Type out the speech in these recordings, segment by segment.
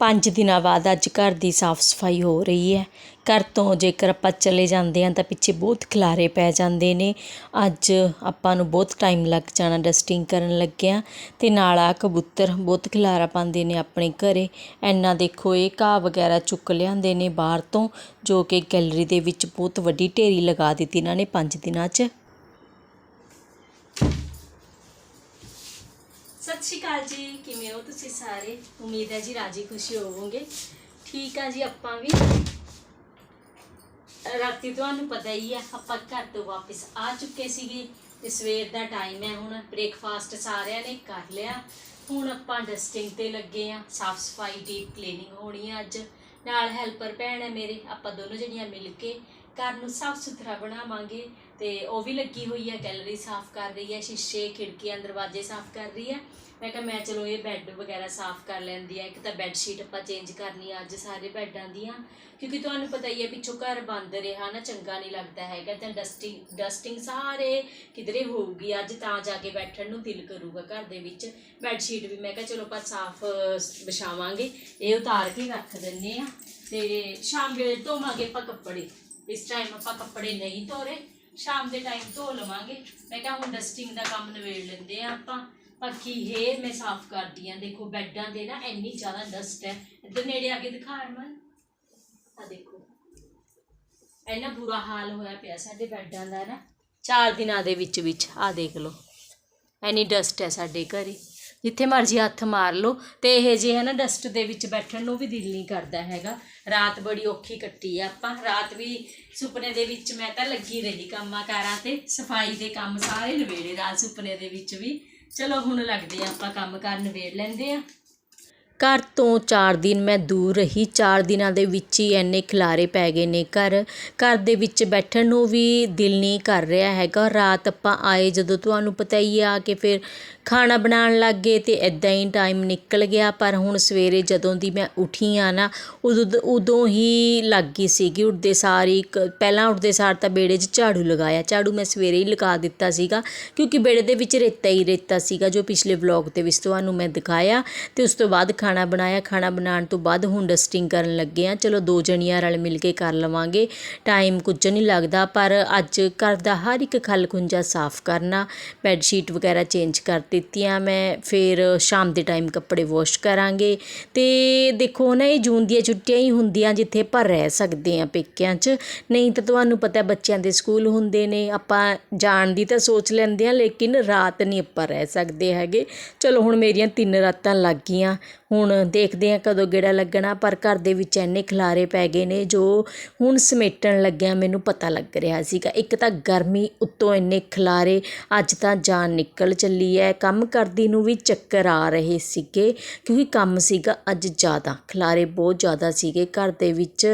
ਪੰਜ ਦਿਨਾਂ ਬਾਅਦ ਅੱਜ ਘਰ ਦੀ ਸਾਫ਼ ਸਫ਼ਾਈ ਹੋ ਰਹੀ ਹੈ। ਘਰ ਤੋਂ ਜੇਕਰ ਆਪਾਂ ਚਲੇ ਜਾਂਦੇ ਹਾਂ ਤਾਂ ਪਿੱਛੇ ਬਹੁਤ ਖਿਲਾਰੇ ਪੈ ਜਾਂਦੇ ਨੇ। ਅੱਜ ਆਪਾਂ ਨੂੰ ਬਹੁਤ ਟਾਈਮ ਲੱਗ ਜਾਣਾ ਡਸਟਿੰਗ ਕਰਨ ਲੱਗਿਆਂ ਅਤੇ ਨਾਲ ਆ ਕਬੂਤਰ ਬਹੁਤ ਖਿਲਾਰਾ ਪਾਉਂਦੇ ਨੇ ਆਪਣੇ ਘਰੇ। ਇੰਨਾ ਦੇਖੋ, ਇਹ ਘਾਹ ਵਗੈਰਾ ਚੁੱਕ ਲਿਆਂਦੇ ਨੇ ਬਾਹਰ ਤੋਂ, ਜੋ ਕਿ ਗੈਲਰੀ ਦੇ ਵਿੱਚ ਬਹੁਤ ਵੱਡੀ ਢੇਰੀ ਲਗਾ ਦਿੱਤੀ ਇਹਨਾਂ ਨੇ ਪੰਜ ਦਿਨਾਂ 'ਚ। ਸਤਿ ਸ਼੍ਰੀ ਅਕਾਲ ਜੀ, ਕਿਵੇਂ ਹੋ ਤੁਸੀਂ ਸਾਰੇ? ਉਮੀਦ ਹੈ ਜੀ ਰਾਜੀ ਖੁਸ਼ੀ ਹੋਵੋਗੇ। ਠੀਕ ਆ ਜੀ ਆਪਾਂ ਵੀ। ਰਾਤੀ ਤੁਹਾਨੂੰ ਪਤਾ ਹੀ ਆ, ਆਪਾਂ ਘਰ ਤੋਂ ਵਾਪਸ ਆ ਚੁੱਕੇ ਸੀਗੇ। ਤੇ ਸਵੇਰ ਦਾ ਟਾਈਮ ਹੈ ਹੁਣ ਬ੍ਰੇਕਫਾਸਟ ਸਾਰਿਆਂ ਨੇ ਕਰ ਲਿਆ। ਹੁਣ ਆਪਾਂ ਡਸਟਿੰਗ ਤੇ ਲੱਗੇ ਆ ਸਾਫ਼ ਸਫ਼ਾਈ ਡੀਪ ਕਲੀਨਿੰਗ ਹੋਣੀ ਆ ਅੱਜ। ਨਾਲ ਹੈਲਪਰ ਭੈਣ ਹੈ ਮੇਰੇ, ਆਪਾਂ ਦੋਨੋਂ ਜਣੀਆਂ ਮਿਲ ਕੇ ਘਰ ਨੂੰ ਸਾਫ਼ ਸੁਥਰਾ ਬਣਾਵਾਂਗੇ। ਤੇ ਉਹ ਵੀ ਲੱਗੀ ਹੋਈ ਹੈ ਗੈਲਰੀ ਸਾਫ਼ ਕਰ ਰਹੀ ਹੈ, ਸ਼ੀਸ਼ੇ, ਖਿੜਕੀਆਂ, ਦਰਵਾਜ਼ੇ ਸਾਫ਼ ਕਰ ਰਹੀ ਹੈ। ਮੈਂ ਕਿਹਾ, ਮੈਂ ਚਲੋ ਇਹ ਬੈੱਡ ਵਗੈਰਾ ਸਾਫ਼ ਕਰ ਲੈਂਦੀ ਆ ਇੱਕ ਤਾਂ ਬੈੱਡ ਸ਼ੀਟ ਆਪਾਂ ਚੇਂਜ ਕਰਨੀ ਆ ਅੱਜ ਸਾਰੇ ਬੈੱਡਾਂ ਦੀਆਂ। ਕਿਉਂਕਿ ਤੁਹਾਨੂੰ ਪਤਾ ਹੀ ਹੈ, ਪਿੱਛੋਂ ਘਰ ਬੰਦ ਰਿਹਾ ਨਾ, ਚੰਗਾ ਨਹੀਂ ਲੱਗਦਾ ਹੈਗਾ। ਤਾਂ ਡਸਟਿੰਗ ਡਸਟਿੰਗ ਸਾਰੇ ਕਿਧਰੇ ਹੋਊਗੀ, ਅੱਜ ਤਾਂ ਜਾ ਕੇ ਬੈਠਣ ਨੂੰ ਦਿਲ ਕਰੂਗਾ ਘਰ ਦੇ ਵਿੱਚ। ਬੈੱਡ ਸ਼ੀਟ ਵੀ ਮੈਂ ਕਿਹਾ, ਚਲੋ ਆਪਾਂ ਸਾਫ਼ ਵਿਛਾਵਾਂਗੇ। ਇਹ ਉਤਾਰ ਕੇ ਰੱਖ ਦਿੰਨੇ ਆ। ਤੇ ਸ਼ਾਮ ਵੇਲੇ ਧੋਵਾਂਗੇ ਆਪਾਂ ਕੱਪੜੇ। ਇਸ ਟਾਈਮ ਆਪਾਂ ਕੱਪੜੇ ਨਹੀਂ ਧੋਰੇ। ਸ਼ਾਮ ਦੇ ਟਾਈਮ ਧੋ ਲਵਾਂਗੇ। ਮੈਂ ਕਿਹਾ ਹੁਣ ਡਸਟਿੰਗ ਦਾ ਕੰਮ ਨਿਬੇੜ ਲੈਂਦੇ ਆ ਆਪਾਂ। ਬਾਕੀ ਇਹ ਮੈਂ ਸਾਫ਼ ਕਰਦੀ ਆ ਦੇਖੋ ਬੈੱਡਾਂ ਦੇ ਨਾ ਇੰਨੀ ਜ਼ਿਆਦਾ ਡਸਟ ਹੈ। ਇੱਧਰ ਨੇੜੇ ਆ ਕੇ ਦਿਖਾ ਅਰਮਨ। ਆ ਦੇਖੋ। ਇੰਨਾ ਬੁਰਾ ਹਾਲ ਹੋਇਆ ਪਿਆ ਸਾਡੇ ਬੈੱਡਾਂ ਦਾ ਨਾ। ਚਾਰ ਦਿਨਾਂ ਦੇ ਵਿੱਚ ਵਿੱਚ ਆ ਦੇਖ ਲਓ। ਐਨੀ ਡਸਟ ਹੈ ਸਾਡੇ ਘਰੇ। ਜਿੱਥੇ ਮਰਜ਼ੀ ਹੱਥ ਮਾਰ ਲਓ ਤੇ ਇਹ ਜੇ ਹੈ ਨਾ ਡਸਟ ਦੇ ਵਿੱਚ ਬੈਠਣ ਨੂੰ ਵੀ ਦਿਲ ਨਹੀਂ ਕਰਦਾ ਹੈਗਾ। ਰਾਤ ਬੜੀ ਔਖੀ ਕੱਟੀ ਆ ਆਪਾਂ। ਰਾਤ ਵੀ ਸੁਪਨੇ ਦੇ ਵਿੱਚ ਮੈਂ ਤਾਂ ਲੱਗੀ ਰਹੀ ਕੰਮਾਂ ਕਾਰਾਂ ਤੇ। ਸਫ਼ਾਈ ਦੇ ਕੰਮ ਸਾਰੇ ਨਵੇੜੇ ਰਾਤ ਸੁਪਨੇ ਦੇ ਵਿੱਚ ਵੀ। ਚਲੋ ਹੁਣ ਲੱਗਦੇ ਆ ਆਪਾਂ ਕੰਮ ਕਰਨ ਨਵੇੜ ਲੈਂਦੇ ਆ। ਘਰ ਤੋਂ ਚਾਰ ਦਿਨ ਮੈਂ ਦੂਰ ਰਹੀ। ਚਾਰ ਦਿਨਾਂ ਦੇ ਵਿੱਚ ਹੀ ਇੰਨੇ ਖਿਲਾਰੇ ਪੈ ਗਏ ਨੇ ਘਰ। ਘਰ ਦੇ ਵਿੱਚ ਬੈਠਣ ਨੂੰ ਵੀ ਦਿਲ ਨਹੀਂ ਕਰ ਰਿਹਾ ਹੈਗਾ। ਰਾਤ ਆਪਾਂ ਆਏ ਜਦੋਂ ਤੁਹਾਨੂੰ ਪਤਾ ਹੀ ਆ ਕਿ ਫਿਰ ਖਾਣਾ ਬਣਾਉਣ ਲੱਗ ਗਏ ਤੇ ਇੱਦਾਂ ਹੀ ਟਾਈਮ ਨਿਕਲ ਗਿਆ। ਪਰ ਹੁਣ ਸਵੇਰੇ ਜਦੋਂ ਦੀ ਮੈਂ ਉੱਠੀ ਆ ਨਾ, ਉਦੋਂ ਉਦੋਂ ਹੀ ਲੱਗ ਗਈ ਸੀਗੀ। ਉੱਠਦੇ ਸਾਰ ਸਾਰੀ ਪਹਿਲਾਂ ਉੱਠਦੇ ਸਾਰ ਤਾਂ ਬੇੜੇ 'ਚ ਝਾੜੂ ਲਗਾਇਆ। ਝਾੜੂ ਮੈਂ ਸਵੇਰੇ ਹੀ ਲਗਾ ਦਿੱਤਾ ਸੀਗਾ, ਕਿਉਂਕਿ ਬੇੜੇ ਦੇ ਵਿੱਚ ਰੇਤਾ ਹੀ ਰੇਤਾ ਸੀਗਾ, ਜੋ ਪਿਛਲੇ ਵਲੌਗ ਦੇ ਵਿੱਚ ਤੁਹਾਨੂੰ ਮੈਂ ਦਿਖਾਇਆ। ਅਤੇ ਉਸ ਤੋਂ ਬਾਅਦ ਖਾਣਾ ਬਣਾਇਆ। ਖਾਣਾ ਬਣਾਉਣ ਤੋਂ ਬਾਅਦ ਹੁਣ ਡਸਟਿੰਗ ਕਰਨ ਲੱਗੇ ਆ ਚਲੋ ਦੋ ਜਣੀਆਂ ਰਲ ਮਿਲ ਕੇ ਕਰ ਲਵਾਂਗੇ। ਟਾਈਮ ਕੁਝ ਨਹੀਂ ਲੱਗਦਾ, ਪਰ ਅੱਜ ਘਰ ਦਾ ਹਰ ਇੱਕ ਖਲ ਖੁੰਝਾ ਸਾਫ਼ ਕਰਨਾ ਬੈੱਡ ਸ਼ੀਟ ਵਗੈਰਾ ਚੇਂਜ ਕਰ ਦਿੱਤੀਆਂ ਮੈਂ, ਫਿਰ ਸ਼ਾਮ ਦੇ ਟਾਈਮ ਕੱਪੜੇ ਵਾਸ਼ ਕਰਾਂਗੇ। ਤੇ ਦੇਖੋ ਨਾ, ਇਹ ਜੂਨ ਦੀਆਂ ਛੁੱਟੀਆਂ ਹੀ ਹੁੰਦੀਆਂ ਜਿੱਥੇ ਆਪਾਂ ਰਹਿ ਸਕਦੇ ਆ ਪੇਕਿਆਂ 'ਚ। ਨਹੀਂ ਤਾਂ ਤੁਹਾਨੂੰ ਪਤਾ ਬੱਚਿਆਂ ਦੇ ਸਕੂਲ ਹੁੰਦੇ ਨੇ, ਆਪਾਂ ਜਾਣ ਦੀ ਤਾਂ ਸੋਚ ਲੈਂਦੇ ਆ ਲੇਕਿਨ ਰਾਤ ਨਹੀਂ ਆਪਾਂ ਰਹਿ ਸਕਦੇ ਹੈਗੇ। ਚਲੋ ਹੁਣ ਮੇਰੀਆਂ ਤਿੰਨ ਰਾਤਾਂ ਲੱਗ ਗਈਆਂ। ਹੁਣ ਦੇਖਦੇ ਹਾਂ ਕਦੋਂ ਗੇੜਾ ਲੱਗਣਾ, ਪਰ ਘਰ ਦੇ ਵਿੱਚ ਇੰਨੇ ਖਿਲਾਰੇ ਪੈ ਗਏ ਨੇ ਜੋ ਹੁਣ ਸਮੇਟਣ ਲੱਗਿਆ, ਮੈਨੂੰ ਪਤਾ ਲੱਗ ਰਿਹਾ ਸੀਗਾ। ਇੱਕ ਤਾਂ ਗਰਮੀ ਉੱਤੋਂ ਇੰਨੇ ਖਿਲਾਰੇ, ਅੱਜ ਤਾਂ ਜਾਨ ਨਿਕਲ ਚੱਲੀ ਹੈ ਕੰਮ ਕਰਦੀ ਨੂੰ ਵੀ ਚੱਕਰ ਆ ਰਹੇ ਸੀਗੇ, ਕਿਉਂਕਿ ਕੰਮ ਸੀਗਾ ਅੱਜ ਜ਼ਿਆਦਾ। ਖਿਲਾਰੇ ਬਹੁਤ ਜ਼ਿਆਦਾ ਸੀਗੇ ਘਰ ਦੇ ਵਿੱਚ।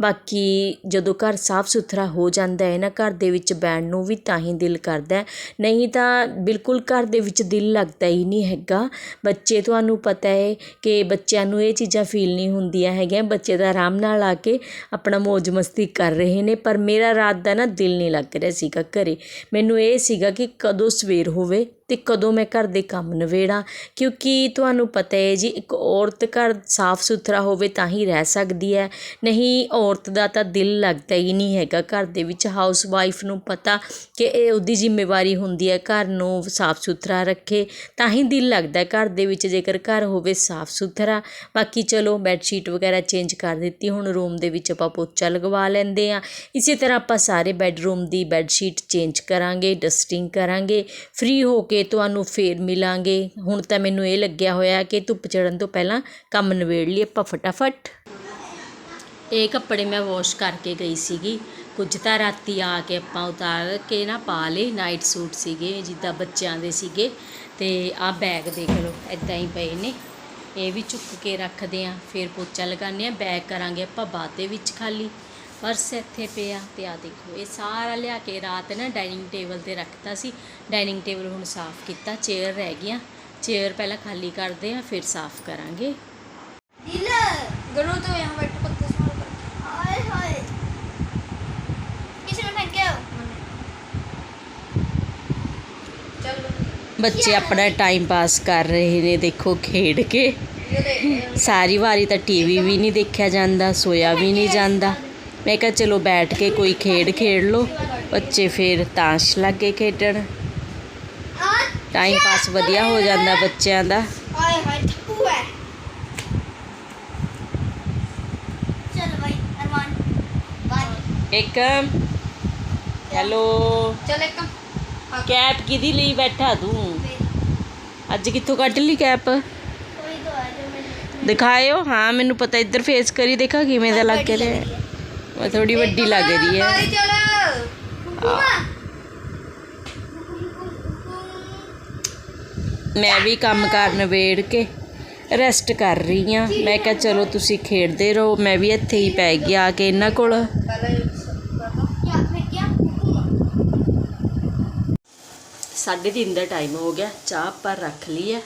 ਬਾਕੀ ਜਦੋਂ ਘਰ ਸਾਫ਼ ਸੁਥਰਾ ਹੋ ਜਾਂਦਾ ਹੈ ਨਾ, ਘਰ ਦੇ ਵਿੱਚ ਬੈਠਣ ਨੂੰ ਵੀ ਤਾਂ ਹੀ ਦਿਲ ਕਰਦਾ ਨਹੀਂ ਤਾਂ ਬਿਲਕੁਲ ਘਰ ਦੇ ਵਿੱਚ ਦਿਲ ਲੱਗਦਾ ਹੀ ਨਹੀਂ ਹੈਗਾ। ਬੱਚੇ ਤੁਹਾਨੂੰ ਪਤਾ ਹੈ ਕਿ ਬੱਚਿਆਂ ਨੂੰ ਇਹ ਚੀਜ਼ਾਂ ਫੀਲ ਨਹੀਂ ਹੁੰਦੀਆਂ ਹੈਗੀਆਂ। ਬੱਚੇ ਤਾਂ ਆਰਾਮ ਨਾਲ ਆ ਕੇ ਆਪਣਾ ਮੌਜ ਮਸਤੀ ਕਰ ਰਹੇ ਨੇ, ਪਰ ਮੇਰਾ ਰਾਤ ਦਾ ਨਾ ਦਿਲ ਨਹੀਂ ਲੱਗ ਰਿਹਾ ਸੀਗਾ ਘਰ। ਮੈਨੂੰ ਇਹ ਸੀਗਾ ਕਿ ਕਦੋਂ ਸਵੇਰ ਹੋਵੇ ਅਤੇ ਕਦੋਂ ਮੈਂ ਘਰ ਦੇ ਕੰਮ ਨਿਬੇੜਾਂ? ਕਿਉਂਕਿ ਤੁਹਾਨੂੰ ਪਤਾ ਹੈ ਜੀ, ਇੱਕ ਔਰਤ ਘਰ ਸਾਫ਼ ਸੁਥਰਾ ਹੋਵੇ ਤਾਂ ਹੀ ਰਹਿ ਸਕਦੀ ਹੈ। ਨਹੀਂ, ਔਰਤ ਦਾ ਤਾਂ ਦਿਲ ਲੱਗਦਾ ਹੀ ਨਹੀਂ ਹੈਗਾ ਘਰ ਦੇ ਵਿੱਚ। ਹਾਊਸ ਵਾਈਫ ਨੂੰ ਪਤਾ ਕਿ ਇਹ ਉਹਦੀ ਜ਼ਿੰਮੇਵਾਰੀ ਹੁੰਦੀ ਹੈ ਘਰ ਨੂੰ ਸਾਫ਼ ਸੁਥਰਾ ਰੱਖੇ, ਤਾਂ ਹੀ ਦਿਲ ਲੱਗਦਾ ਘਰ ਦੇ ਵਿੱਚ ਜੇਕਰ ਘਰ ਹੋਵੇ ਸਾਫ਼ ਸੁਥਰਾ। ਬਾਕੀ ਚਲੋ ਬੈੱਡ ਸ਼ੀਟ ਵਗੈਰਾ ਚੇਂਜ ਕਰ ਦਿੱਤੀ, ਹੁਣ ਰੂਮ ਦੇ ਵਿੱਚ ਆਪਾਂ ਪੋਚਾ ਲਗਵਾ ਲੈਂਦੇ ਆ ਇਸੇ ਤਰ੍ਹਾਂ ਆਪਾਂ ਸਾਰੇ ਬੈੱਡਰੂਮ ਦੀ ਬੈੱਡ ਸ਼ੀਟ ਚੇਂਜ ਕਰਾਂਗੇ ਡਸਟਿੰਗ ਕਰਾਂਗੇ। ਫ੍ਰੀ ਹੋ ਕੇ ਤੁਹਾਨੂੰ ਫਿਰ ਮਿਲਾਂਗੇ। ਹੁਣ ਤਾਂ ਮੈਨੂੰ ਇਹ ਲੱਗਿਆ ਹੋਇਆ ਕਿ ਧੁੱਪ ਚੜ੍ਹਨ ਤੋਂ ਪਹਿਲਾਂ ਕੰਮ ਨਿਬੇੜ ਲਈਏ ਆਪਾਂ ਫਟਾਫਟ। ਇਹ ਕੱਪੜੇ ਮੈਂ ਵਾਸ਼ ਕਰਕੇ ਗਈ ਸੀਗੀ। ਕੁਝ ਤਾਂ ਰਾਤੀ ਆ ਕੇ ਆਪਾਂ ਉਤਾਰ ਕੇ ਨਾ ਪਾ ਲਏ ਨਾਈਟ ਸੂਟ ਸੀਗੇ, ਜਿੱਦਾਂ ਬੱਚਿਆਂ ਦੇ ਸੀਗੇ। ਤੇ ਆਹ ਬੈਗ ਦੇਖ ਲਓ ਇਦਾਂ ਹੀ ਪਏ ਨੇ। ਇਹ ਵੀ ਚੁੱਕ ਕੇ ਰੱਖਦੇ ਆ, ਫਿਰ ਪੋਚਾ ਲਗਾਉਂਦੇ ਆ ਬੈਗ ਕਰਾਂਗੇ ਆਪਾਂ ਬਾਅਦ ਦੇ ਵਿੱਚ ਖਾਲੀ। ਪਰਸ ਇੱਥੇ ਪਿਆ ਤੇ ਆ ਦੇਖੋ ਇਹ ਸਾਰਾ ਲਿਆ ਕੇ ਰਾਤ ਨਾ ਡਾਈਨਿੰਗ ਟੇਬਲ ਤੇ ਰੱਖਤਾ ਸੀ। ਡਾਈਨਿੰਗ ਟੇਬਲ ਹੁਣ ਸਾਫ਼ ਕੀਤਾ ਚੇਅਰ ਰਹਿ ਗਿਆ ਚੇਅਰ ਪਹਿਲਾਂ ਖਾਲੀ ਕਰਦੇ ਆ ਫਿਰ ਸਾਫ਼ ਕਰਾਂਗੇ। ਗਣੋ ਤੋਂ ਯਹਾਂ ਬੈਠ ਪੱਤੇ ਸੋਣ ਕਰ। ਹਾਏ ਹਾਏ। ਕਿਸੇ ਨੇ ਫੈਂਕਿਆ ਬੱਚੇ ਆਪਣਾ ਟਾਈਮ ਪਾਸ ਕਰ ਰਹੇ ਨੇ ਦੇਖੋ ਖੇਡ ਕੇ। ਸਾਰੀ ਵਾਰੀ ਤਾਂ ਟੀਵੀ ਵੀ ਨਹੀਂ ਦੇਖਿਆ ਜਾਂਦਾ ਸੋਇਆ ਵੀ ਨਹੀਂ ਜਾਂਦਾ। ਮੈਂ ਕਿਹਾ ਚਲੋ ਬੈਠ ਕੇ ਕੋਈ ਖੇਡ ਖੇਡ ਲਓ ਬੱਚੇ ਫਿਰ ਤਾਸ਼ ਲੱਗੇ ਖੇਡਣ। ਟਾਈਮ ਪਾਸ ਵਧੀਆ ਹੋ ਜਾਂਦਾ ਬੱਚਿਆਂ ਦਾ। ਇੱਕ ਹੈਲੋ। ਚਲ ਇੱਕ। ਕੈਪ ਕਿਦੀ ਲਈ ਬੈਠਾ ਤੂੰ? ਅੱਜ ਕਿੱਥੋਂ ਕੱਢ ਲਈ ਕੈਪ? ਦਿਖਾਇਓ। ਹਾਂ ਮੈਨੂੰ ਪਤਾ ਇੱਧਰ ਫੇਸ ਕਰੀ ਦੇਖਾ ਕਿਵੇਂ ਦਾ ਲੱਗ ਰਿਹਾ ਉਹ ਥੋੜੀ ਵੱਡੀ ਲੱਗ ਰਹੀ ਹੈ। ਮੈਂ ਵੀ ਕੰਮ ਕਰ ਵੇੜ ਕੇ ਰੈਸਟ ਕਰ ਰਹੀ ਆ ਮੈਂ ਕਿਹਾ ਚਲੋ ਤੁਸੀਂ ਖੇਡਦੇ ਰਹੋ। ਮੈਂ ਵੀ ਇੱਥੇ ਹੀ ਪੈ ਗਿਆ ਆ ਕੇ ਇਹਨਾਂ ਕੋਲ। ਸਾਢੇ 3 ਦਾ ਟਾਈਮ ਹੋ ਗਿਆ। ਚਾਹ ਪਰ ਰੱਖ ਲਈ ਹੈ।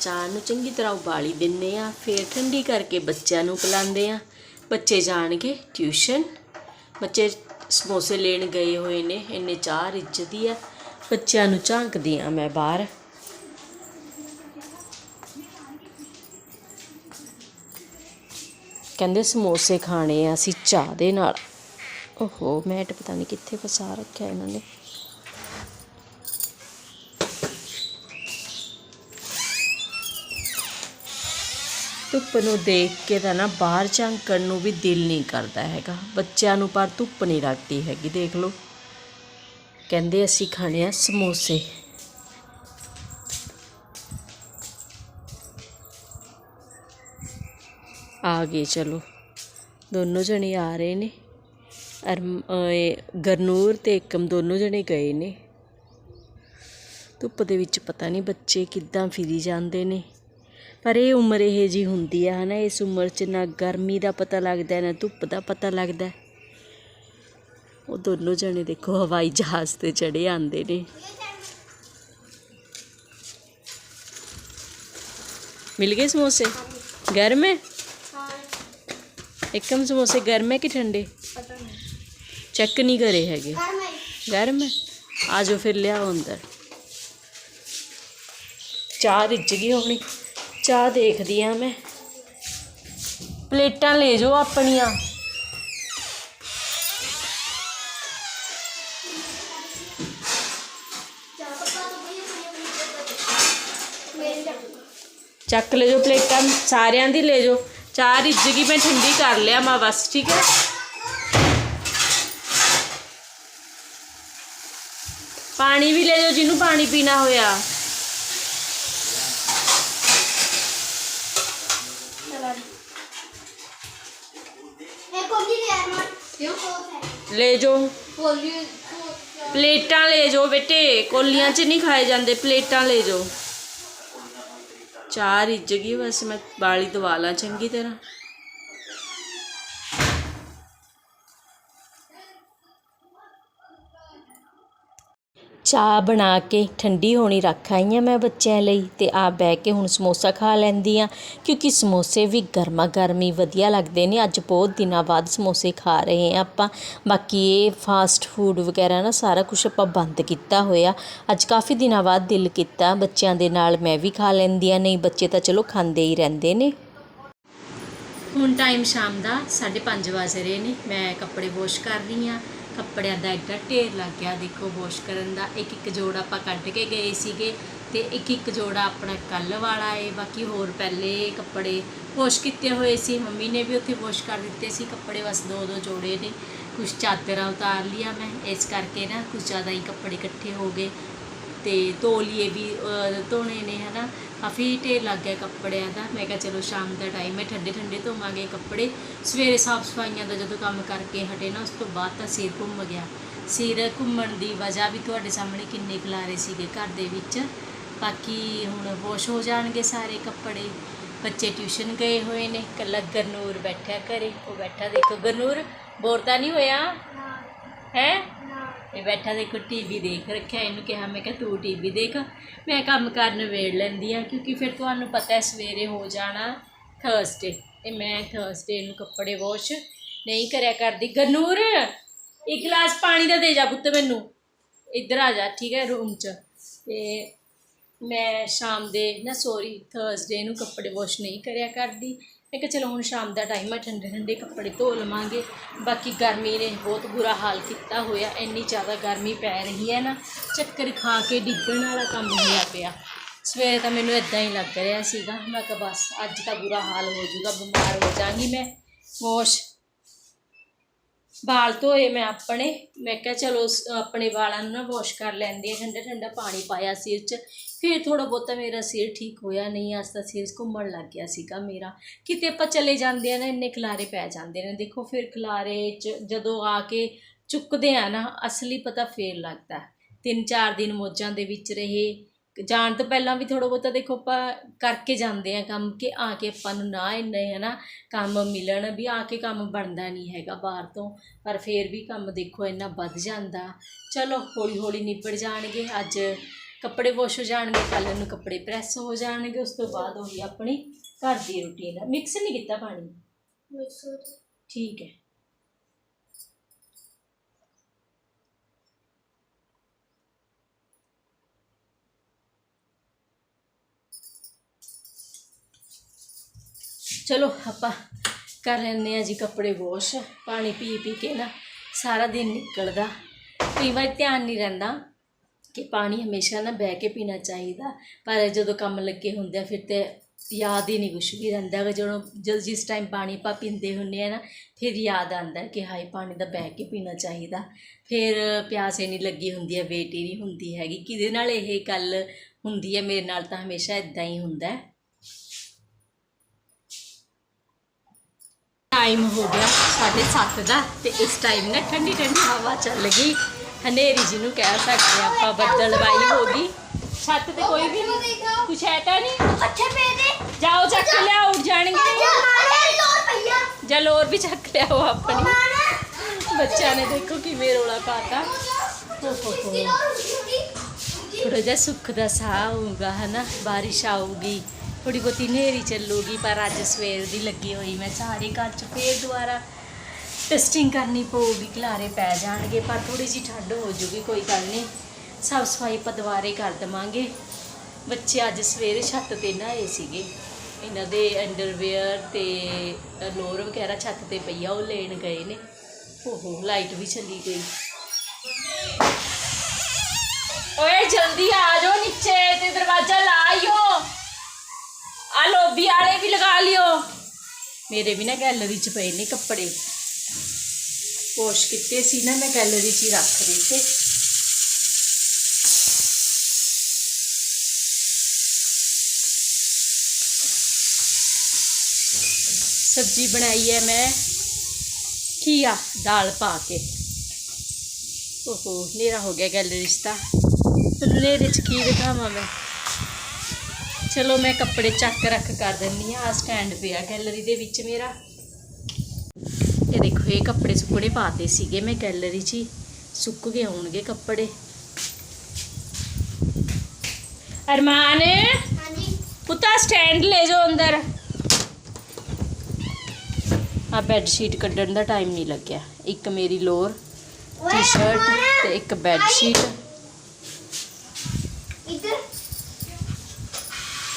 ਚਾਹ ਨੂੰ ਚੰਗੀ ਤਰ੍ਹਾਂ ਉਬਾਲੀ ਦਿੰਨੇ ਆ ਫੇਰ ਠੰਡੀ ਕਰਕੇ ਬੱਚਿਆਂ ਨੂੰ ਪਿਲਾਉਂਦੇ ਆ ਬੱਚੇ ਜਾਣਗੇ ਟਿਊਸ਼ਨ। ਬੱਚੇ ਸਮੋਸੇ ਲੈਣ ਗਏ ਹੋਏ ਨੇ, ਇੰਨੇ ਚਾਹ ਰਿੱਝਦੀ ਆ। ਬੱਚਿਆਂ ਨੂੰ ਝਾਂਕਦੀ ਆ ਮੈਂ ਬਾਹਰ। ਕਹਿੰਦੇ ਸਮੋਸੇ ਖਾਣੇ ਆ ਅਸੀਂ ਚਾਹ ਦੇ ਨਾਲ। ਓਹੋ ਮੈਟ ਪਤਾ ਨਹੀਂ ਕਿੱਥੇ ਫਸਾ ਰੱਖਿਆ ਇਹਨਾਂ ਨੇ। ਧੁੱਪ ਨੂੰ ਦੇਖ ਕੇ ਤਾਂ ਨਾ ਬਾਹਰ ਝਾਂਕਣ ਨੂੰ ਵੀ ਦਿਲ ਨਹੀਂ ਕਰਦਾ ਹੈਗਾ। ਬੱਚਿਆਂ ਨੂੰ ਪਰ ਧੁੱਪ ਨਹੀਂ ਲੱਗਦੀ ਹੈਗੀ, ਦੇਖ ਲਓ। ਕਹਿੰਦੇ ਅਸੀਂ ਖਾਣੇ ਆ ਸਮੋਸੇ। ਆ ਗਏ, ਚਲੋ। ਦੋਨੋਂ ਜਣੇ ਆ ਰਹੇ ਨੇ। ਗਰਨੂਰ ਤੇ ਏਕਮ ਦੋਨੋਂ ਜਣੇ ਗਏ ਨੇ। ਧੁੱਪ ਦੇ ਵਿੱਚ ਪਤਾ ਨਹੀਂ ਬੱਚੇ ਕਿੱਦਾਂ ਫਿਰੀ ਜਾਂਦੇ ਨੇ। ਪਰ ਇਹ ਉਮਰ ਇਹ ਜੀ ਹੁੰਦੀ ਆ ਹਨਾ ਇਸ ਉਮਰ 'ਚ ਨਾ ਗਰਮੀ ਦਾ ਪਤਾ ਲੱਗਦਾ ਨਾ ਧੁੱਪ ਦਾ ਪਤਾ ਲੱਗਦਾ ਉਹ ਦੋਨੋਂ ਜਣੇ ਦੇਖੋ ਹਵਾਈ ਜਹਾਜ਼ ਤੇ ਚੜੇ ਆਂਦੇ ਨੇ ਮਿਲ ਗਏ ਸਮੋਸੇ ਗਰਮ ਹੈ ਇੱਕਮ ਸਮੋਸੇ ਗਰਮ ਹੈ ਕਿ ਠੰਡੇ ਪਤਾ ਨਹੀਂ ਚੈੱਕ ਨਹੀਂ ਕਰੇ ਹੈਗੇ घर में ਗਰਮ ਹੈ ਆ ਜਾਓ ਫਿਰ ਲਿਆਓ ਅੰਦਰ ਚਾਹ ਦੇਖਦੀ ਆ ਮੈਂ। ਪਲੇਟਾਂ ਲੈ ਜਾਓ ਆਪਣੀਆਂ। ਚੱਕ ਲੈ ਜਾਓ ਪਲੇਟਾਂ, ਸਾਰਿਆਂ ਦੀ ਲੈ ਜਾਓ। ਚਾਹ ਰਿੱਝ ਗਈ, ਮੈਂ ਠੰਡੀ ਕਰ ਲਿਆ ਮਾ ਬਸ, ਠੀਕ ਹੈ? ਪਾਣੀ ਵੀ ਲੈ ਜਾਓ, ਜਿਹਨੂੰ ਪਾਣੀ ਪੀਣਾ ਹੋਇਆ। ਲੈ ਜਾਓ ਪਲੇਟਾਂ ਲੈ ਜਾਓ ਬੇਟੇ ਕੋਲੀਆਂ 'ਚ ਨਹੀਂ ਖਾਏ ਜਾਂਦੇ ਪਲੇਟਾਂ ਲੈ ਜਾਓ ਰਿੱਝ ਗਈ ਬਸ ਮੈਂ ਬਾਲੀ ਦਵਾ ਲਾਂ ਚੰਗੀ ਤਰ੍ਹਾਂ। ਚਾਹ ਬਣਾ ਕੇ ਠੰਡੀ ਹੋਣੀ ਰੱਖ ਆਈ ਹਾਂ ਮੈਂ ਬੱਚਿਆਂ ਲਈ ਅਤੇ ਆਪ ਬਹਿ ਕੇ ਹੁਣ ਸਮੋਸਾ ਖਾ ਲੈਂਦੀ ਹਾਂ ਕਿਉਂਕਿ ਸਮੋਸੇ ਵੀ ਗਰਮਾ ਗਰਮੀ ਵਧੀਆ ਲੱਗਦੇ ਨੇ। ਅੱਜ ਬਹੁਤ ਦਿਨਾਂ ਬਾਅਦ ਸਮੋਸੇ ਖਾ ਰਹੇ ਹਾਂ ਆਪਾਂ। ਬਾਕੀ ਇਹ ਫਾਸਟ ਫੂਡ ਵਗੈਰਾ ਨਾ ਸਾਰਾ ਕੁਝ ਆਪਾਂ ਬੰਦ ਕੀਤਾ ਹੋਇਆ। ਅੱਜ ਕਾਫੀ ਦਿਨਾਂ ਬਾਅਦ ਦਿਲ ਕੀਤਾ ਬੱਚਿਆਂ ਦੇ ਨਾਲ ਮੈਂ ਵੀ ਖਾ ਲੈਂਦੀ ਹਾਂ ਨਹੀਂ ਬੱਚੇ ਤਾਂ ਚਲੋ ਖਾਂਦੇ ਹੀ ਰਹਿੰਦੇ ਨੇ। ਹੁਣ ਟਾਈਮ ਸ਼ਾਮ ਦਾ 5:30 ਵਜ ਰਹੇ ਨੇ। ਮੈਂ ਕੱਪੜੇ ਵਾਸ਼ ਕਰ ਰਹੀ ਆ। ਕੱਪੜਿਆਂ ਦਾ ਐਡਾ ਢੇਰ ਲੱਗ ਗਿਆ। ਦੇਖੋ ਵਾਸ਼ ਕਰਨ ਦਾ ਇੱਕ ਇੱਕ ਜੋੜ ਆਪਾਂ ਕੱਢ ਕੇ ਗਏ ਸੀਗੇ ਤੇ ਇੱਕ ਇੱਕ ਜੋੜਾ ਆਪਣਾ ਕੱਲ ਵਾਲਾ ਏ। ਬਾਕੀ ਹੋਰ ਪਹਿਲੇ ਕੱਪੜੇ ਵਾਸ਼ ਕੀਤੇ ਹੋਏ ਸੀ। ਮੰਮੀ ਨੇ ਵੀ ਉੱਥੇ ਵਾਸ਼ ਕਰ ਦਿੱਤੇ ਸੀ ਕੱਪੜੇ, ਬਸ ਦੋ ਦੋ ਜੋੜੇ ਨੇ। ਕੁਝ ਚਾਦਰਾਂ ਉਤਾਰ ਲਿਆ ਮੈਂ। ਇਸ ਕਰਕੇ ਨਾ ਕੁਝ ਜ਼ਿਆਦਾ ਹੀ ਕੱਪੜੇ ਇਕੱਠੇ ਹੋ ਗਏ। ਤੇ ਤੋਲੀਏ ਵੀ ਧੋਣੇ ਨੇ ਹਨਾ। ਕਾਫੀ ਢੇਰ ਲੱਗ ਗਿਆ ਕੱਪੜਿਆਂ ਦਾ। ਮੈਂ ਕਿਹਾ ਚਲੋ ਸ਼ਾਮ ਦਾ ਟਾਈਮ ਹੈ ਠੰਡੇ ਠੰਡੇ ਧੋਵਾਂਗੇ ਕੱਪੜੇ। ਸਵੇਰੇ ਸਾਫ਼ ਸਫਾਈਆਂ ਦਾ ਜਦੋਂ ਕੰਮ ਕਰਕੇ ਹਟੇ ਨਾ ਉਸ ਤੋਂ ਬਾਅਦ ਤਾਂ ਸਿਰ ਘੁੰਮ ਗਿਆ। ਸਿਰ ਘੁੰਮਣ ਦੀ ਵਜ੍ਹਾ ਵੀ ਤੁਹਾਡੇ ਸਾਹਮਣੇ ਕਿੰਨੇ ਖਿਲਾਰੇ ਸੀਗੇ ਘਰ ਦੇ ਵਿੱਚ। ਬਾਕੀ ਹੁਣ ਵਾਸ਼ ਹੋ ਜਾਣਗੇ ਸਾਰੇ ਕੱਪੜੇ। ਬੱਚੇ ਟਿਊਸ਼ਨ ਗਏ ਹੋਏ ਨੇ। ਕੱਲਾ ਗਰਨੂਰ ਬੈਠਿਆ ਘਰੇ। ਉਹ ਬੈਠਾ ਦੇਖੋ। ਗਰਨੂਰ ਬੋਰ ਤਾਂ ਨਹੀਂ ਹੋਇਆ? ਹੈ? ਇਹ ਬੈਠਾ ਦੇਖੋ ਟੀਵੀ ਦੇਖ ਰੱਖਿਆ, ਇਹਨੂੰ ਕਿਹਾ, ਮੈਂ ਕਿਹਾ, ਤੂੰ ਟੀਵੀ ਦੇਖ। ਮੈਂ ਕੰਮ ਕਰਨ ਵੇੜ ਲੈਂਦੀ ਆ ਕਿਉਂਕਿ ਫਿਰ ਤੁਹਾਨੂੰ ਪਤਾ ਹੈ ਸਵੇਰੇ ਹੋ ਜਾਣਾ ਥਰਸਡੇ ਤੇ ਮੈਂ ਥਰਸਡੇ ਨੂੰ ਕੱਪੜੇ ਵਾਸ਼ ਨਹੀਂ ਕਰਿਆ ਕਰਦੀ। ਗਨੂਰ, ਇੱਕ ਗਲਾਸ ਪਾਣੀ ਦਾ ਦੇ ਜਾ ਪੁੱਤ ਮੈਨੂੰ। ਇੱਧਰ ਆ ਜਾ, ਠੀਕ ਹੈ ਰੂਮ 'ਚ। ਤੇ ਮੈਂ ਸ਼ਾਮ ਦੇ, ਨਾ ਸੌਰੀ ਥਰਸਡੇ ਨੂੰ ਕੱਪੜੇ ਵਾਸ਼ ਨਹੀਂ ਕਰਿਆ ਕਰਦੀ। ਮੈਂ ਕਿਹਾ ਚਲੋ ਹੁਣ ਸ਼ਾਮ ਦਾ ਟਾਈਮ ਹੈ ਠੰਡੇ ਠੰਡੇ ਕੱਪੜੇ ਧੋ ਲਵਾਂਗੇ। ਬਾਕੀ ਗਰਮੀ ਨੇ ਬਹੁਤ ਬੁਰਾ ਹਾਲ ਕੀਤਾ ਹੋਇਆ, ਇੰਨੀ ਜ਼ਿਆਦਾ ਗਰਮੀ ਪੈ ਰਹੀ ਹੈ ਨਾ, ਚੱਕਰ ਖਾ ਕੇ ਡਿੱਗਣ ਵਾਲਾ ਕੰਮ ਹੋਇਆ ਪਿਆ। ਸਵੇਰੇ ਤਾਂ ਮੈਨੂੰ ਇਦਾਂ ਹੀ ਲੱਗ ਰਿਹਾ ਸੀਗਾ, ਮੈਂ ਕਿਹਾ ਬਸ ਅੱਜ ਤਾਂ ਬੁਰਾ ਹਾਲ ਹੋ ਜਾਊਗਾ, ਬਿਮਾਰ ਹੋ ਜਾਵਾਂਗੀ ਮੈਂ। ਹੋਸ਼ ਵਾਲ ਧੋਏ ਮੈਂ ਆਪਣੇ। ਮੈਂ ਕਿਹਾ ਚਲੋ ਆਪਣੇ ਵਾਲਾਂ ਨੂੰ ਨਾ ਵਾਸ਼ ਕਰ ਲੈਂਦੇ ਆ ਠੰਡਾ ਠੰਡਾ ਪਾਣੀ ਪਾਇਆ ਸਿਰ 'ਚ। ਫਿਰ ਥੋੜਾ ਬਹੁਤਾ ਮੇਰਾ ਸਿਰ ਠੀਕ ਹੋਇਆ ਨਹੀਂ। ਅੱਜ ਤਾਂ ਸਿਰ ਘੁੰਮਣ ਲੱਗ ਗਿਆ ਸੀਗਾ ਮੇਰਾ। ਕਿਤੇ ਆਪਾਂ ਚਲੇ ਜਾਂਦੇ ਆ ਨਾ, ਇੰਨੇ ਖਲਾਰੇ ਪੈ ਜਾਂਦੇ ਨੇ। ਦੇਖੋ ਫਿਰ ਖਲਾਰੇ 'ਚ ਜਦੋਂ ਆ ਕੇ ਚੁੱਕਦੇ ਆ ਨਾ, ਅਸਲੀ ਪਤਾ ਫੇਰ ਲੱਗਦਾ। ਤਿੰਨ ਚਾਰ ਦਿਨ ਮੋਜਾਂ ਦੇ ਵਿੱਚ ਰਹੇ। ਜਾਣ ਤੋਂ ਪਹਿਲਾਂ ਵੀ ਥੋੜਾ ਬਹੁਤਾ ਦੇਖੋ ਆਪਾਂ ਕਰਕੇ ਜਾਂਦੇ ਆ ਕੰਮ ਕਿ ਆ ਕੇ ਆਪਾਂ ਨੂੰ ਨਾ ਇੰਨੇ ਹੈ ਨਾ ਕੰਮ ਮਿਲਣ ਵੀ ਆ ਕੇ ਕੰਮ ਬਣਦਾ ਨਹੀਂ ਹੈਗਾ ਬਾਹਰ ਤੋਂ ਪਰ ਫੇਰ ਵੀ ਕੰਮ ਦੇਖੋ ਇੰਨਾ ਵੱਧ ਜਾਂਦਾ। ਚਲੋ ਹੌਲੀ ਹੌਲੀ ਨਿਬੜ ਜਾਣਗੇ ਅੱਜ ਕੱਪੜੇ ਵਾਸ਼ ਹੋ ਜਾਣਗੇ ਕੱਲ੍ਹ ਨੂੰ ਕੱਪੜੇ ਪ੍ਰੈਸ ਹੋ ਜਾਣਗੇ ਉਸ ਤੋਂ ਬਾਅਦ ਹੋਈ ਆਪਣੀ ਘਰ ਦੀ ਰੁਟੀਨ ਮਿਕਸ ਨਹੀਂ ਕੀਤਾ ਪਾਣੀ? ਠੀਕ ਹੈ। ਚਲੋ ਆਪਾਂ ਕਰ ਲੈਂਦੇ ਆ ਜੀ ਕੱਪੜੇ ਵਾਸ਼ ਪਾਣੀ ਪੀ ਪੀ ਕੇ ਨਾ ਸਾਰਾ ਦਿਨ ਨਿਕਲਦਾ। ਕਈ ਵਾਰ ਧਿਆਨ ਨਹੀਂ ਰਹਿੰਦਾ ਕਿ ਪਾਣੀ ਹਮੇਸ਼ਾ ਨਾ ਬਹਿ ਕੇ ਪੀਣਾ ਚਾਹੀਦਾ, ਪਰ ਜਦੋਂ ਕੰਮ ਲੱਗੇ ਹੁੰਦੇ ਆ ਫਿਰ ਤੇ ਯਾਦ ਹੀ ਨਹੀਂ ਕੁਛ ਵੀ ਰਹਿੰਦਾ। ਗਾ ਜਦੋਂ ਜਦ ਜਿਸ ਟਾਈਮ ਪਾਣੀ ਆਪਾਂ ਪੀਂਦੇ ਹੁੰਦੇ ਆ ਨਾ, ਫਿਰ ਯਾਦ ਆਉਂਦਾ ਕਿ ਹਾਈ ਪਾਣੀ ਦਾ ਬਹਿ ਕੇ ਪੀਣਾ ਚਾਹੀਦਾ। ਫਿਰ ਪਿਆਸ ਨਹੀਂ ਲੱਗੀ ਹੁੰਦੀ ਹੈ ਵੇਟ ਹੀ ਨਹੀਂ ਹੁੰਦੀ ਹੈਗੀ। ਕਿਹਦੇ ਨਾਲ ਇਹ ਗੱਲ ਹੁੰਦੀ ਹੈ, ਮੇਰੇ ਨਾਲ ਤਾਂ ਹਮੇਸ਼ਾ ਇਦਾਂ ਹੀ ਹੁੰਦਾ ਹੈ। ਟਾਈਮ ਹੋ ਗਿਆ 7:30 ਦਾ ਤੇ ਇਸ ਟਾਈਮ ਨਾ ਠੰਡੀ ਠੰਡੀ ਹਵਾ ਚੱਲ ਗਈ। ਹਨੇਰੀ ਜਿਹਨੂੰ ਕਹਿ ਸਕਦੇ ਆਪਾਂ ਬੱਦਲਵਾਈ ਹੋ ਗਈ। ਛੱਤ ਤੇ ਕੋਈ ਵੀ ਨਹੀਂ ਕੁਛ ਹੈ ਤਾਂ ਨਹੀਂ। ਅੱਛੇ ਪੇ ਦੇ ਜਾਓ ਚੱਕ ਲਿਆਓ ਉੱਡ ਜਾਣਗੇ। ਜਲ ਹੋਰ ਵੀ ਚੱਕ ਲਿਆਓ ਆਪਣੀ। ਬੱਚਿਆਂ ਨੇ ਦੇਖੋ ਕਿਵੇਂ ਰੋਲਾ ਪਾਤਾ। ਥੋੜਾ ਜਿਹਾ ਸੁੱਖ ਦਾ ਸਾਹ ਆਊਗਾ ਹਨਾ? ਬਾਰਿਸ਼ ਆਊਗੀ। ਥੋੜੀ ਬਹੁਤੀ ਹਨੇਰੀ ਚੱਲੂਗੀ, ਪਰ ਅੱਜ ਸਵੇਰ ਦੀ ਲੱਗੀ ਹੋਈ ਮੈਂ ਸਾਰੇ ਘਰ ਚ, ਫੇਰ ਦੁਬਾਰਾ ਟੈਸਟਿੰਗ ਕਰਨੀ ਪਊਗੀ, ਖਲਾਰੇ ਪੈ ਜਾਣਗੇ, ਪਰ ਥੋੜੀ ਜਿਹੀ ਠੰਡ ਹੋ ਜੂਗੀ, ਕੋਈ ਗੱਲ ਨਹੀਂ। ਸਾਫ਼ ਸਫ਼ਾਈ ਆਪਾਂ ਦੁਬਾਰੇ ਕਰ ਦਵਾਂਗੇ। ਬੱਚੇ ਅੱਜ ਸਵੇਰੇ ਛੱਤ ਤੇ ਨਹਾਏ ਸੀਗੇ। ਇਹਨਾਂ ਦੇ ਅੰਡਰਵੇਅਰ ਤੇ ਲੋਰ ਵਗੈਰਾ ਛੱਤ ਤੇ ਪਈਆ ਉਹ ਲੈਣ ਗਏ ਨੇ। ਓਹੋ ਲਾਈਟ ਵੀ ਚਲੀ ਗਈ। ਓਏ, ਜਲਦੀ ਆ ਜਾਓ ਨੀਚੇ ਤੇ ਦਰਵਾਜ਼ਾ ਲਾਇਓ ਆ ਲੋਬੀ ਵਾਲੇ ਵੀ ਲਗਾ ਲਿਓ ਮੇਰੇ ਵੀ ਨਾ ਗੈਲਰੀ 'ਚ ਪਏ ਨੇ ਕੱਪੜੇ ਵਾਸ਼ ਕੀਤੇ ਸੀ ਨਾ ਮੈਂ ਗੈਲਰੀ 'ਚ ਹੀ ਰੱਖ ਦਿੱਤੇ ਸਬਜ਼ੀ ਬਣਾਈ ਹੈ ਮੈਂ ਘੀਆ ਦਾਲ ਪਾ ਕੇ ਓਹੋ ਹਨੇਰਾ ਹੋ ਗਿਆ ਗੈਲਰੀ 'ਚ ਤਾਂ ਤੁਹਾਨੂੰ ਹਨੇਰੇ 'ਚ ਕੀ ਦਿਖਾਵਾਂ ਮੈਂ ਚਲੋ ਮੈਂ ਕੱਪੜੇ ਚੱਕ ਰੱਖ ਕਰ ਦਿੰਨੀ ਆ ਆ ਸਟੈਂਡ ਪਿਆ ਗੈਲਰੀ ਦੇ ਵਿੱਚ ਮੇਰਾ। ਇਹ ਦੇਖੋ ਇਹ ਕੱਪੜੇ ਸੁੱਕਣੇ ਪਾਤੇ ਸੀਗੇ ਮੈਂ ਗੈਲਰੀ 'ਚ ਸੁੱਕ ਗਏ ਹੋਣਗੇ ਕੱਪੜੇ। ਅਰਮਾਨ ਹਾਂਜੀ। ਪੁੱਤਾ ਸਟੈਂਡ ਲੈ ਜਾਓ ਅੰਦਰ। ਆ ਬੈੱਡ ਸ਼ੀਟ ਕੱਢਣ ਦਾ ਟਾਈਮ ਨਹੀਂ ਲੱਗਿਆ। ਇੱਕ ਮੇਰੀ ਲੋਰ ਟੀ-ਸ਼ਰਟ ਤੇ ਇੱਕ ਬੈੱਡ ਸ਼ੀਟ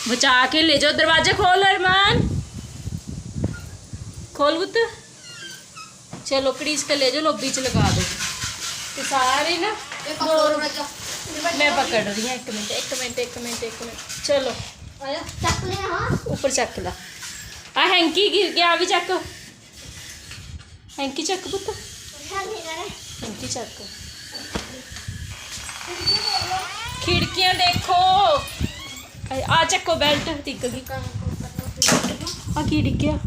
ਬਚਾ ਕੇ ਲੈ ਜਾਓ ਦਰਵਾਜ਼ਾ ਖੋਲ ਅਰਮਾਨ ਖੋਲ ਪੁੱਤ ਚਲੋ ਕੜੀਸ ਕੇ ਲੈ ਜਾਓ ਲੋਬੀ ਚ ਲਗਾ ਦਿਓ ਤੇ ਸਾਰੇ ਨਾ ਮੈਂ ਪਕੜ ਰਹੀ ਹਾਂ ਇੱਕ ਮਿੰਟ ਇੱਕ ਮਿੰਟ ਇੱਕ ਮਿੰਟ ਇੱਕ ਮਿੰਟ ਚਲੋ ਆਇਆ ਚੱਕ ਲੈ ਹਾਂ ਉੱਪਰ ਚੱਕ ਲਾ ਆ ਹੈਂਕੀ ਗਿਰ ਗਿਆ ਆ ਵੀ ਚੱਕ ਹੈਂਕੀ ਚੱਕ ਆ ਚੱਕੋ ਬੈਲਟ ਟਿਕ ਗਈ। ਆ ਕੀ ਡਿੱਗਿਆ।